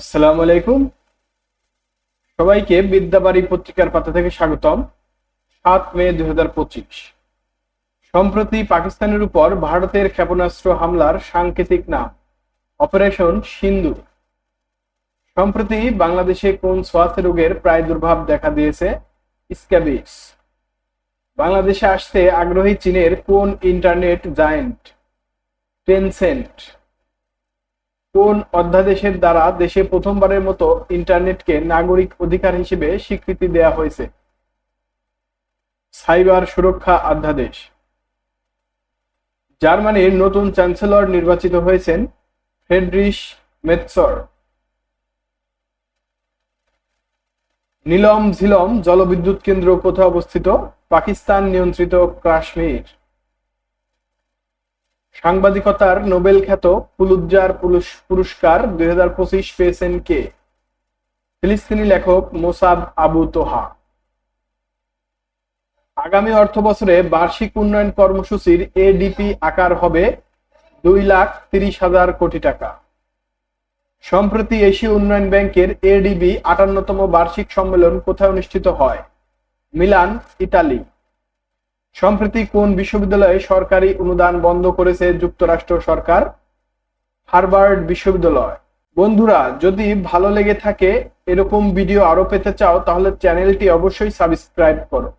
আসসালামু আলাইকুম। সবাইকে বিদ্যাবাড়ি পত্রিকার পাতা থেকে স্বাগতম। সাত মে দুই সম্প্রতি পাকিস্তানের উপর ভারতের ক্ষেপণাস্ত্র হামলার সাংকেতিক নাম, অপারেশন সিন্ধু সম্প্রতি বাংলাদেশে কোন সোয়াথ রোগের প্রায় দুর্ভাব দেখা দিয়েছে? স্ক্যাবিক্স বাংলাদেশে আসতে আগ্রহী চীনের কোন ইন্টারনেট জায়েন্ট? টেনসেন্ট। কোন অধ্যাদেশের দ্বারা দেশে প্রথমবারের মতো ইন্টারনেটকে নাগরিক অধিকার হিসেবে স্বীকৃতি দেয়া হয়েছে? সাইবার সুরক্ষা অধ্যাদেশ। জার্মানির নতুন চ্যান্সেলর নির্বাচিত হয়েছেন ফ্রেডরিশ মেৎসর। নীলম ঝিলম জলবিদ্যুৎ কেন্দ্র কোথায় অবস্থিত? পাকিস্তান নিয়ন্ত্রিত কাশ্মীর। সাংবাদিকতার নোবেল খ্যাত পুলুজ্জার পুরস্কার দুই হাজার পঁচিশ পেয়েছেন কে? ফিলিস্তিনি লেখক মোসাব আবু তোহা। আগামী অর্থ বছরে বার্ষিক উন্নয়ন কর্মসূচির এডিপি আকার হবে দুই লাখ তিরিশ হাজার কোটি টাকা। সম্প্রতি এশীয় উন্নয়ন ব্যাংকের এডিবি আটান্নতম বার্ষিক সম্মেলন কোথায় অনুষ্ঠিত হয়? Milan, Italy. সম্প্রতি কোন বিশ্ববিদ্যালয়ে সরকারি অনুদান বন্ধ করেছে যুক্তরাষ্ট্র সরকার? হার্ভার্ড বিশ্ববিদ্যালয়। বন্ধুরা, যদি ভালো লেগে থাকে এরকম ভিডিও আরও পেতে চাও, তাহলে চ্যানেলটি অবশ্যই সাবস্ক্রাইব করো।